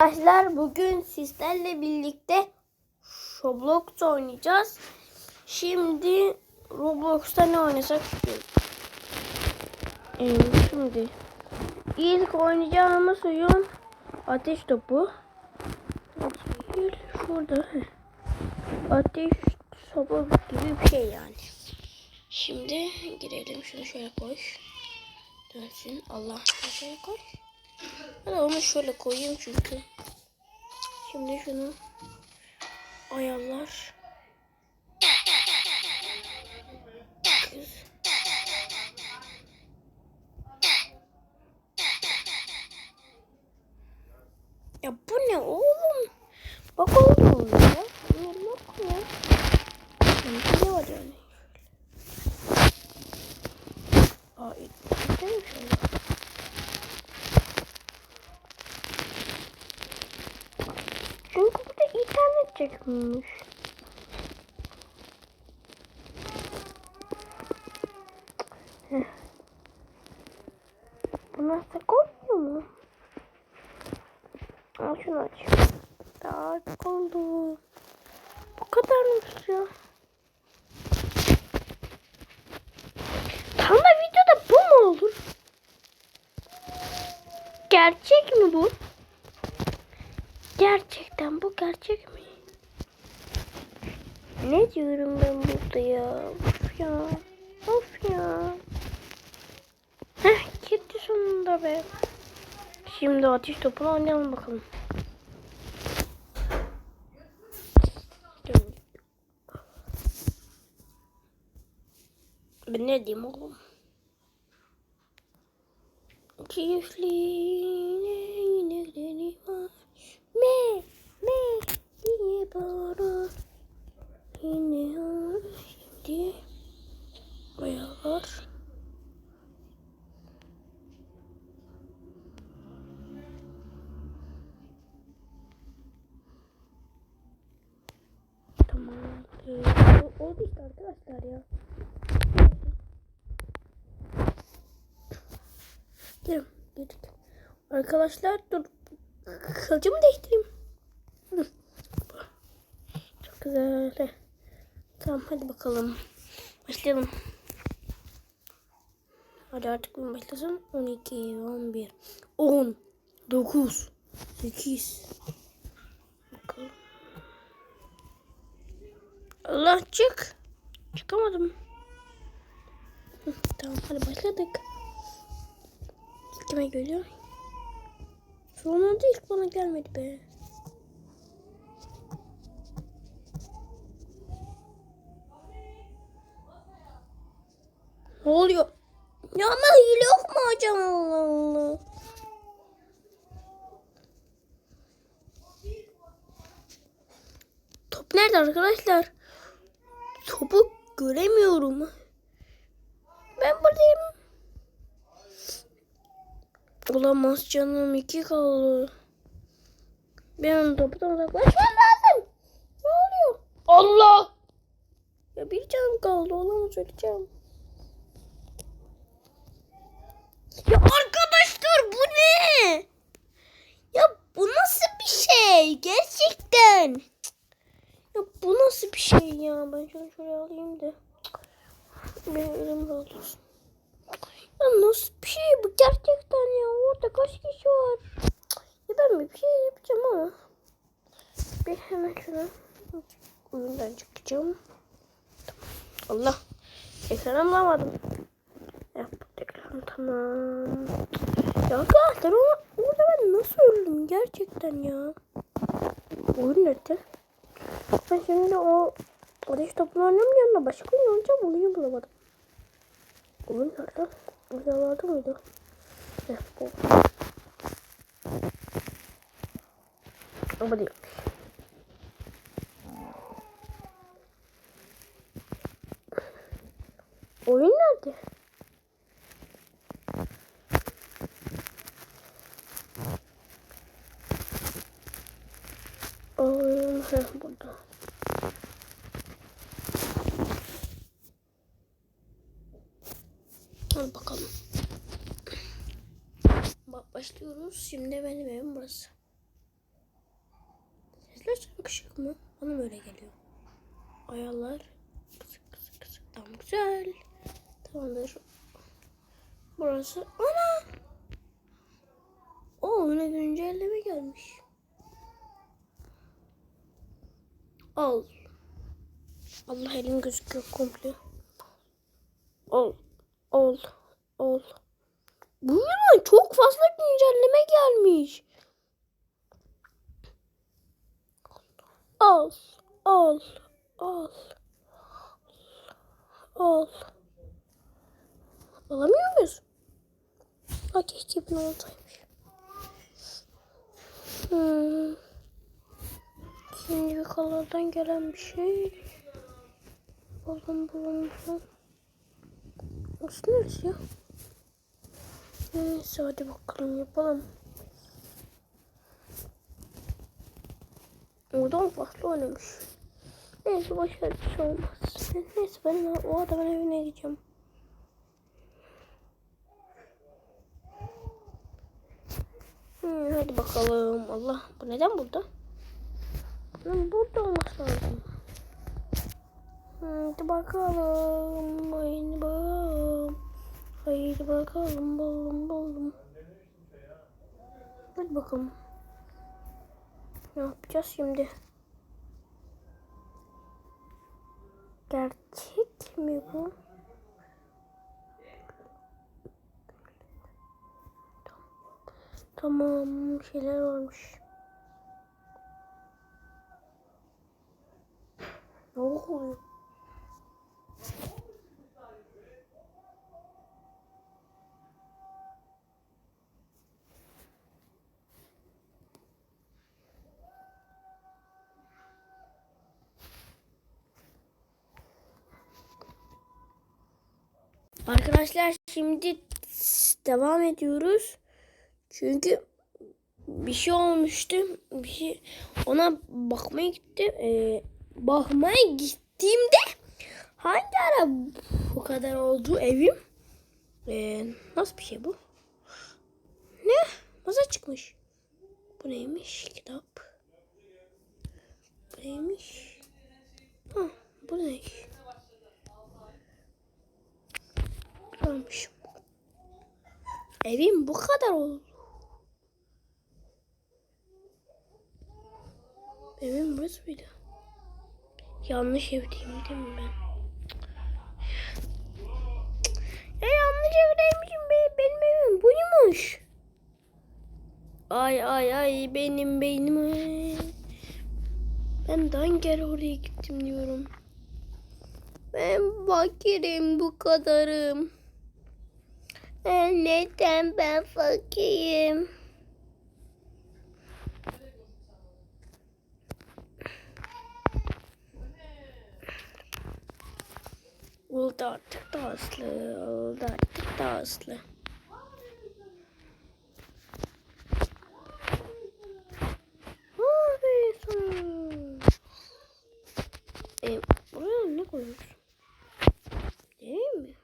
Arkadaşlar bugün sizlerle birlikte Roblox oynayacağız. Şimdi Roblox'ta ne oynasak? Ee, şimdi ilk oynayacağımız oyun ateş topu. Şurada. Ateş topu gibi bir şey yani. Şimdi girelim şunu şöyle koy. Dönsün. Allah şöyle koy. Ben onu şöyle koyayım çünkü. Şimdi şunu ayarlar. Ya bu ne oğlum? Bak oğlum ya. Bu yok ya. Sanki ne var yani? Aa, değil mi şöyle? Çünkü burada internet çekilmiş. Heh. Bu nasıl koyuyor mu? Al şunu aç. Daha oldu. Bu kadarmış ya. Tam da videoda bu mu olur? Gerçek mi bu? Gerçekten bu gerçek mi? Ne diyorum ben burada ya? Of ya. Of ya. Heh gitti sonunda be. Şimdi ateş topunu oynayalım bakalım. Ben ne diyeyim oğlum? Çiftliğine inekleri var. Me, me diye bağırır. Yine o şimdi ayarlar. Tamam. Ee, o- oldu işte arkadaşlar ya. Gidelim. Girdik. Arkadaşlar dur. Kılıcımı değiştireyim. Çok güzel. Tamam hadi bakalım. Başlayalım. Hadi artık gün başlasın. 12, 11, 10, 9, 8. Bakalım. Allah çık. Çıkamadım. Tamam hadi başladık. Kime geliyor? Sonunda ilk bana gelmedi be. Ne oluyor? Ya ama hile yok mu hocam Allah Allah. Top nerede arkadaşlar? Topu göremiyorum. Ben buradayım. Olamaz canım iki kaldı. Ben toptan uzaklaşmam lazım. Ne oluyor? Allah! Ya bir canım kaldı olamaz öleceğim. Ya arkadaşlar bu ne? Ya bu nasıl bir şey? Gerçekten. Ya bu nasıl bir şey ya? Ben şunu şuraya alayım da. Benim elim rahat olsun. Ya nasıl bir şey bu gerçekten ya? Orada kaç kişi var? Ya ben bir şey yapacağım ama. Bir hemen şunu oyundan çıkacağım. Allah. Ekranı bulamadım. Yaptık ekran tamam. Ya arkadaşlar ama orada ben nasıl öldüm gerçekten ya. Oyun nerede? Ben şimdi o ateş topunu oynamam yanına başka oyun oynayacağım oyunu bulamadım. Oyun nerede? Burada vardı mıydı? Heh, bu. Ama değil. Oyun nerede? Oyun heh, burada. Hadi bakalım. Bak başlıyoruz. Şimdi benim evim burası. sıkışık mı? Bana böyle geliyor. Ayarlar. Kısık kısık kısık. Tamam güzel. Tamamdır. Burası. Ana! O öne güncelleme gelmiş. Al. Allah elim gözüküyor komple. Ol. Ol. Ol. Bu ne? Çok fazla güncelleme gelmiş. Al. Al. Al. Al. Alamıyor muyuz? Bak keşke bin olsaymış. Hmm. Şimdi kalardan gelen bir şey. Buldum buldum buldum. Nasıl neresi ya? Neyse hadi bakalım yapalım. Oradan farklı oynamış. Neyse boşver bir şey olmaz. Neyse ben o adamın evine gideceğim. Hmm, hadi bakalım. Allah bu neden burada? Bunun burada olması lazım. Hadi bakalım. Haydi bakalım. Haydi bakalım. Buldum buldum. Hadi bakalım. Ne yapacağız şimdi? Gerçek mi bu? Tamam şeyler varmış. Ne oluyor? Arkadaşlar şimdi devam ediyoruz. Çünkü bir şey olmuştu. Bir şey ona bakmaya gitti. Ee, bakmaya gittiğimde hangi ara bu kadar oldu evim? Ee, nasıl bir şey bu? Ne? Nasıl çıkmış? Bu neymiş? Kitap. Bu neymiş? Ha, bu ne? Güzelmiş. Evim bu kadar oldu. Evim burası mıydı? Yanlış evdeyim değil mi ben? Ya yanlış evdeymişim be. Benim evim buymuş. Ay ay ay benim beynim. ay. Ben daha kere oraya gittim diyorum. Ben fakirim bu kadarım. Neden ben fakirim? Oldu artık da aslı. Oldu artık da. E, buraya ne koymuş? Değil mi?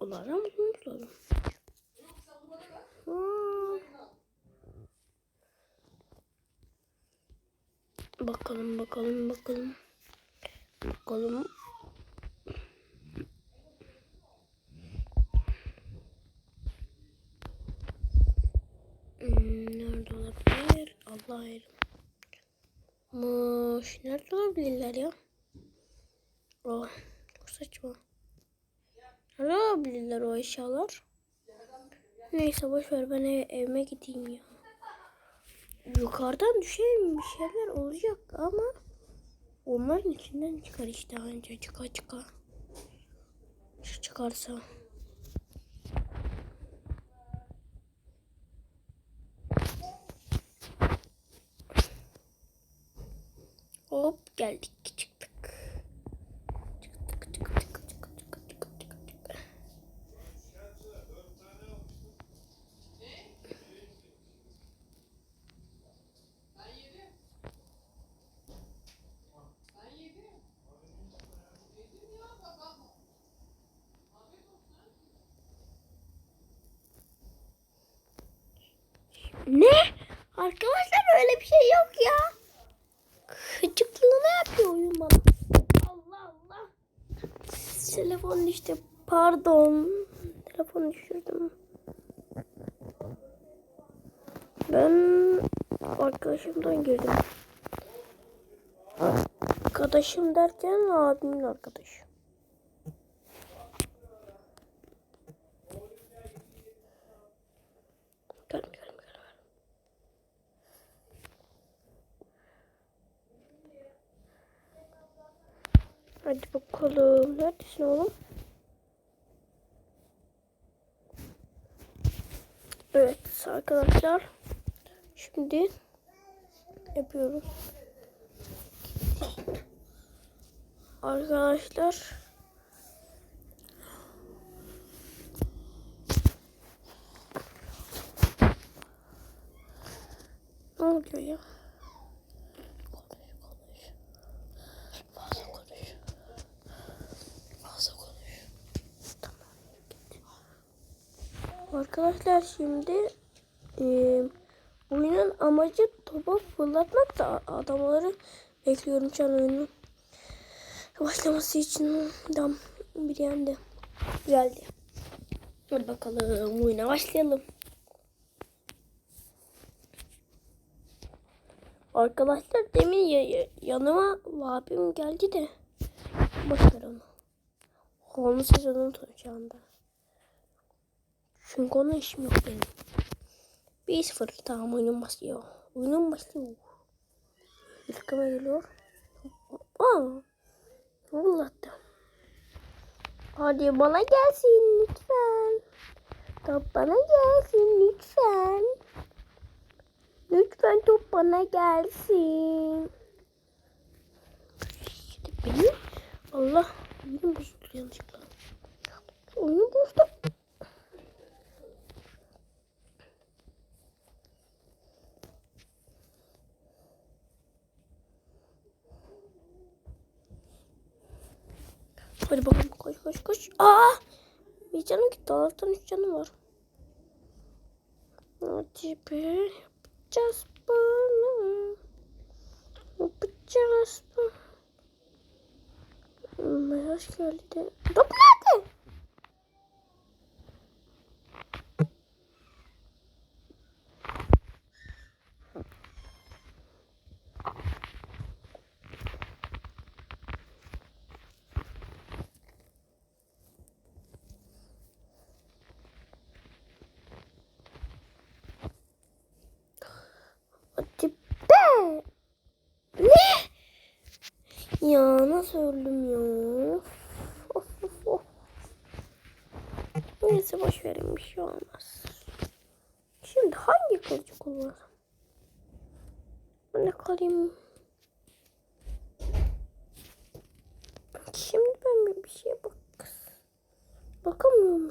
Onlardan lazım. Hmm. Bakalım bakalım bakalım. Bakalım. Hmm, nerede olabilir? Allah ayrım. Muş. Nerede olabilirler ya? Oh, saçma. Nerede olabilirler o eşyalar? Neyse boş ver ben ev, evime gideyim ya. Yukarıdan düşeyim bir şeyler olacak ama onların içinden çıkar işte anca çıka çıka. Çıkarsa. Hop geldik öyle bir şey yok ya. Gıcıklığını yapıyor oyun bana. Allah Allah. Telefon düştü. Pardon. Telefonu düşürdüm. Ben arkadaşımdan girdim. Arkadaşım derken abimin arkadaşı. Hadi bakalım. Neredesin oğlum? Evet arkadaşlar. Şimdi yapıyoruz. Arkadaşlar. Ne oluyor ya? Konuş konuş. Fazla konuş. Fazla konuş. Tamam. Arkadaşlar şimdi eee oyunun amacı topu fırlatmak da adamları bekliyorum şu an oyunun başlaması için dam bir yendi. Geldi. Hadi bakalım oyuna başlayalım. Arkadaşlar demin ya- ya- yanıma abim geldi de boş ver onu. Siz unutun şu anda. Çünkü onun işim yok benim. 1-0 tamam oyunun başlıyor. Oyunun başlıyor. İlkime geliyor. Aa, Vallahi. Hadi bana gelsin lütfen. Top bana gelsin lütfen. Lütfen top bana gelsin. Benim Allah oyunu bozuldu yanlışlıkla. Oyunu bozdu. Hadi bakalım koş koş koş. Aa! Bir canım gitti. Allah'tan üç canım var. Hadi be. Yapacağız bunu. Yapacağız bunu. Mesaj geldi. Top nerede? Be. Ne? Ya nasıl öldüm ya? Of of of. Neyse boş verin bir şey olmaz. Şimdi hangi kılıcı kullanırım? Ben de kalayım. Şimdi ben bir, şeye bak. Bakamıyor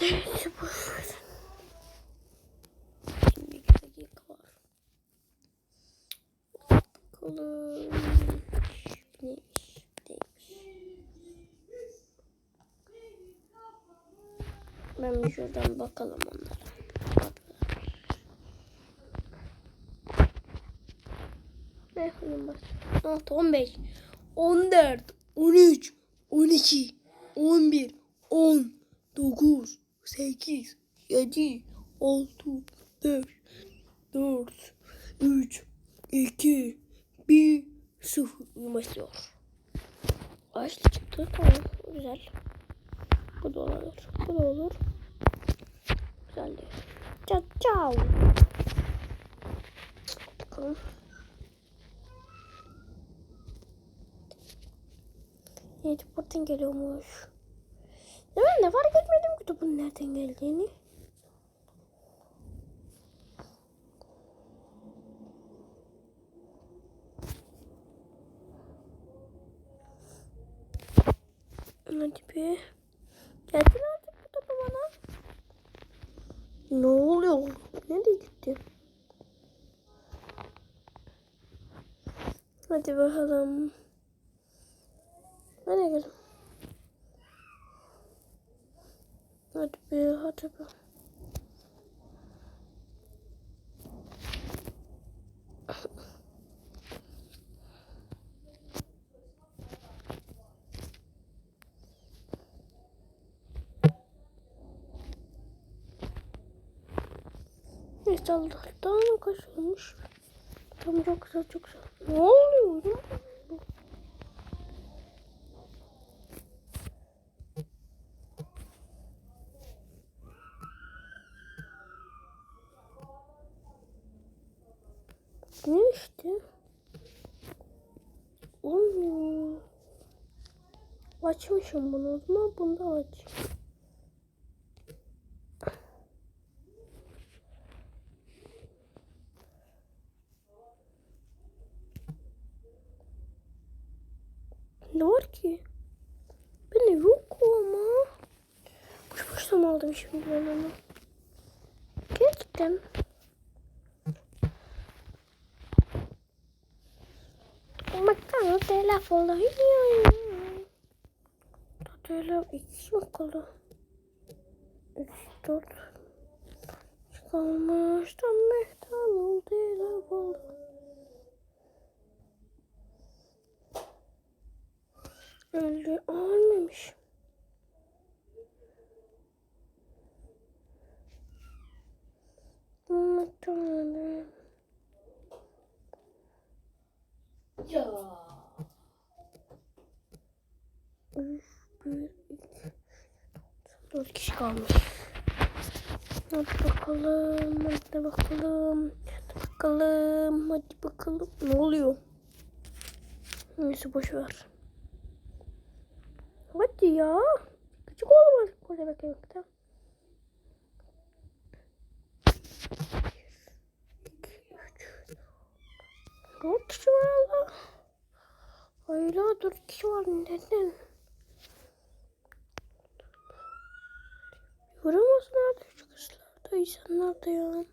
var. Ben bir şuradan bakalım onlara. Ne oyun? 6, 15, 14, 13, 12, 11, 10, 9, 8, 7, 6, 5, 4, 3, 2, 1, 0 oyun başlıyor. Açtı çıktı. Tamam. Güzel. Bu da olur. Bu da olur. Güzel değil. Ciao ciao. Bakalım. Evet buradan geliyormuş. Ya ben de fark etmedim ki topun nereden geldiğini. Hadi bir. Geldin artık bu topu bana. Ne oluyor? Nereye gitti? Hadi bakalım. Nereye geldim? Bir hadi be. Neyse Allah'tan kaçırmış. Tam çok güzel çok güzel. Ne oluyor ya? Bunu da aç. Ne var ki? Ben de yok ama. Boş boşuna mı aldım şimdi ben onu? falan yiyor. Tatlı iki bakalım. Üç dört. Çıkarmıştan mehtan oldu ele balı. Öldü ölmemiş. Muhtemelen. Ya. Üç, bir, iki, dört kişi kalmış. Hadi bakalım, hadi bakalım, hadi bakalım, hadi bakalım. Ne oluyor? Neyse boş ver. Hadi ya. Küçük oğlum artık burada beklemekte. İki, üç. Dört kişi var Allah. Hayla dört kişi var neden? Yoramazsın artık şu kızlar da insanlar da ya.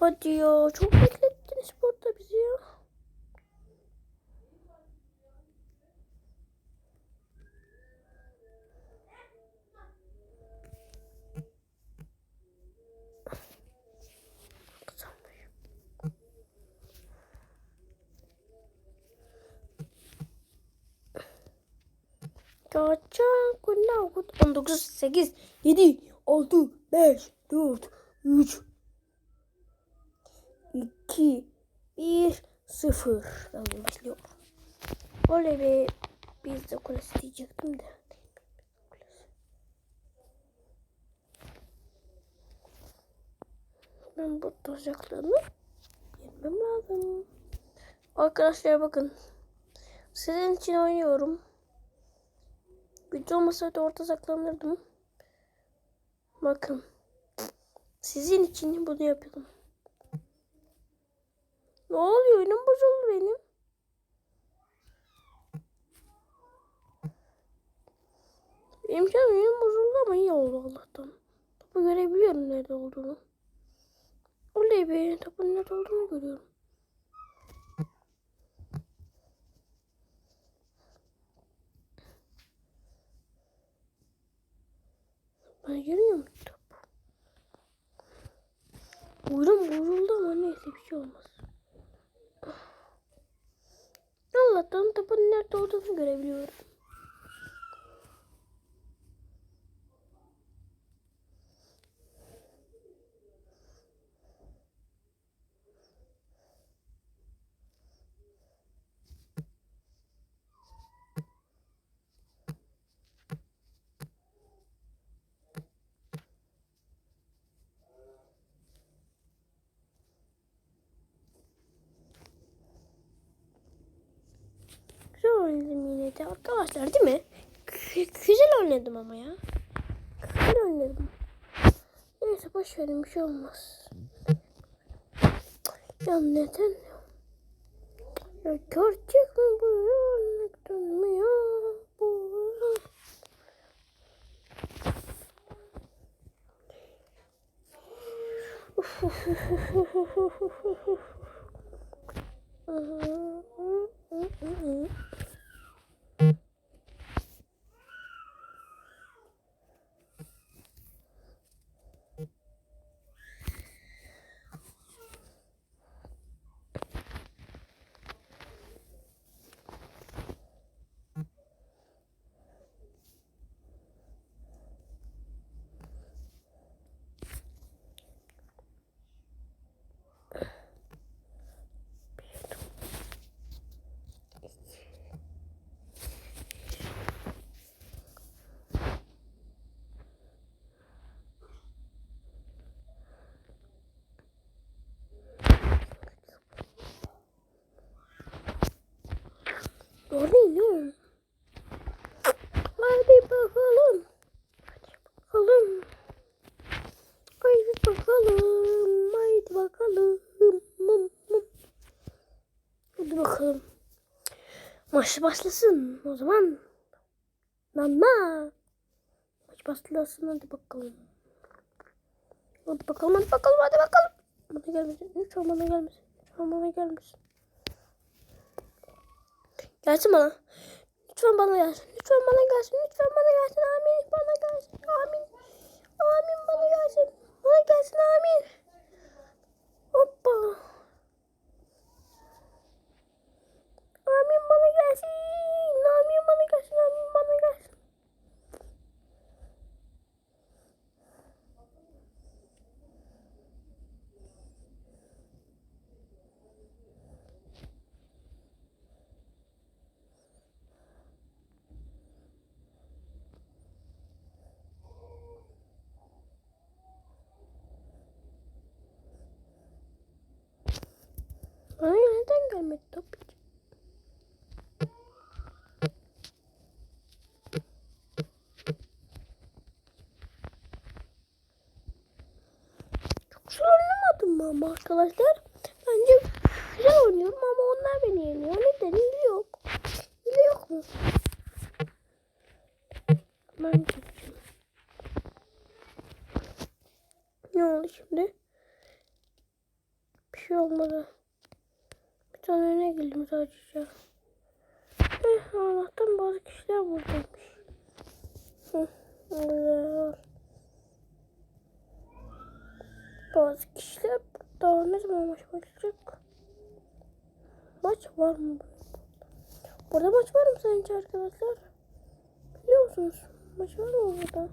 Hadi ya çok beklettiniz burada bizi ya. 19 8 7 6 5 4 3 2 1 0 Ben başlıyorum. Oley be biz de kulesi diyecektim de. Ben bu tuzaklarını yenmem lazım. Arkadaşlar bakın. Sizin için oynuyorum. Gücü olmasaydı orada saklanırdım. Bakın. Sizin için bunu yapıyorum. Ne oluyor? Oyunum bozuldu benim. Benim şu an oyunum bozuldu ama iyi oldu Allah'tan. Topu görebiliyorum nerede olduğunu. Oley be. Topun nerede olduğunu görüyorum. Görmüyorum top. Oyunum bozuldu ama neyse bir şey olmaz. Allah'tan topun nerede olduğunu görebiliyorum. Güzel oynadım yine de arkadaşlar değil mi? G- güzel oynadım ama ya. Güzel oynadım. Neyse boş verin bir şey olmaz. Ya neden? Ya gerçek mi bu örnekten mi ya? Bu uf, uf, oynuyorum. Hadi bakalım. Hadi bakalım. Haydi bakalım. Haydi bakalım. Mım, mım. Hadi bakalım. Maç başlasın o zaman. Nana. Maç başlasın hadi bakalım. Hadi bakalım hadi bakalım hadi bakalım. Bana gelmesin. Lütfen bana gelmesin. Lütfen bana gelmesin. Gelsin bana. Lütfen bana gelsin. Lütfen bana gelsin. Lütfen bana gelsin. Amin. Bana gelsin. Amin. Amin bana gelsin. Bana gelsin. Amin. Hoppa. Amin bana gelsin. Amin bana gelsin. Amin bana gelsin. Bana neden gelmedi tabii mı ama arkadaşlar? Bence güzel oynuyorum ama onlar beni yeniyor. Neden? Hile yok. Hile yok mu? Ben çekeceğim. Ne oldu şimdi? Bir şey olmadı. Bir tane girdim sadece. Eh, Allah'tan bazı kişiler buradaymış. Bazı kişiler burada. Ne zaman maç başlayacak? Maç var mı? Burada maç var mı sence arkadaşlar? Biliyor musunuz? Maç var mı burada?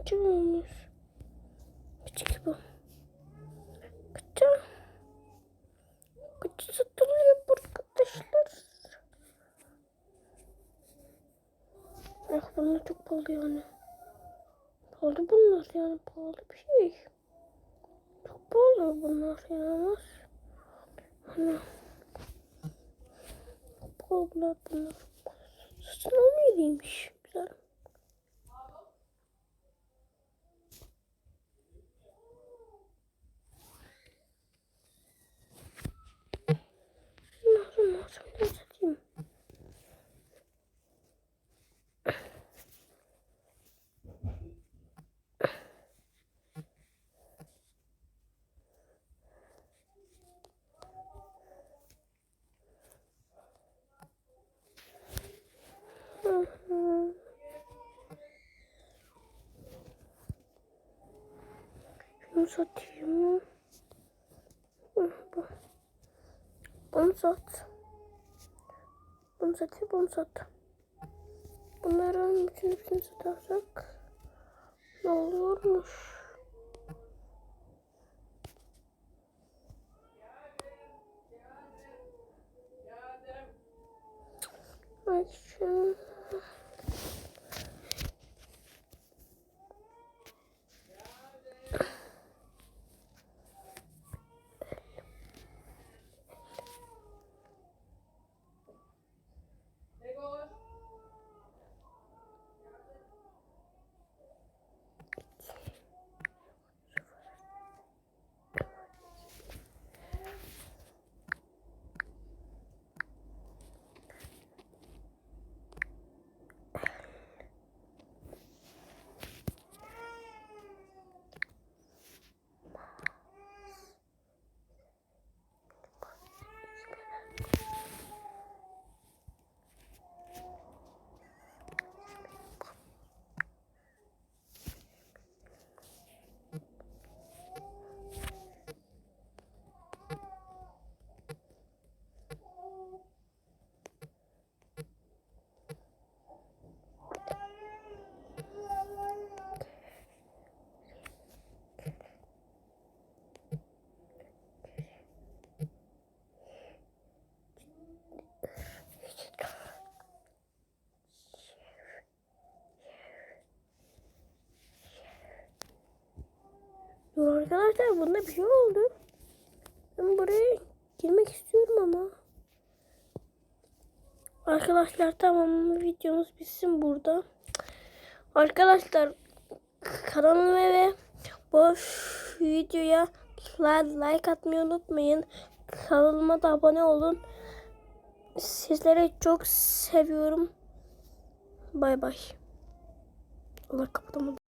Açılmıyormuş. Küçük bu. Kaça satılıyor arkadaşlar? Ah bunlar çok pahalı yani. Pahalı bunlar yani pahalı bir şey. Çok pahalı bunlar yani. Hani pahalılar bunlar. Satın almayalıymış. Güzel. Nasıl nasıl ne satayım? Hı hı. Şunu satayım. Bunu sat. Bunu satayım, bunu sat. Bunların bütün hepsini satarsak ne oluyormuş? Ay şu. Dur arkadaşlar bunda bir şey oldu. Ben buraya girmek istiyorum ama. Arkadaşlar tamam videomuz bitsin burada. Arkadaşlar kanalıma ve bu videoya like atmayı unutmayın. Kanalıma da abone olun. Sizleri çok seviyorum. Bay bay. Allah kapatamadım.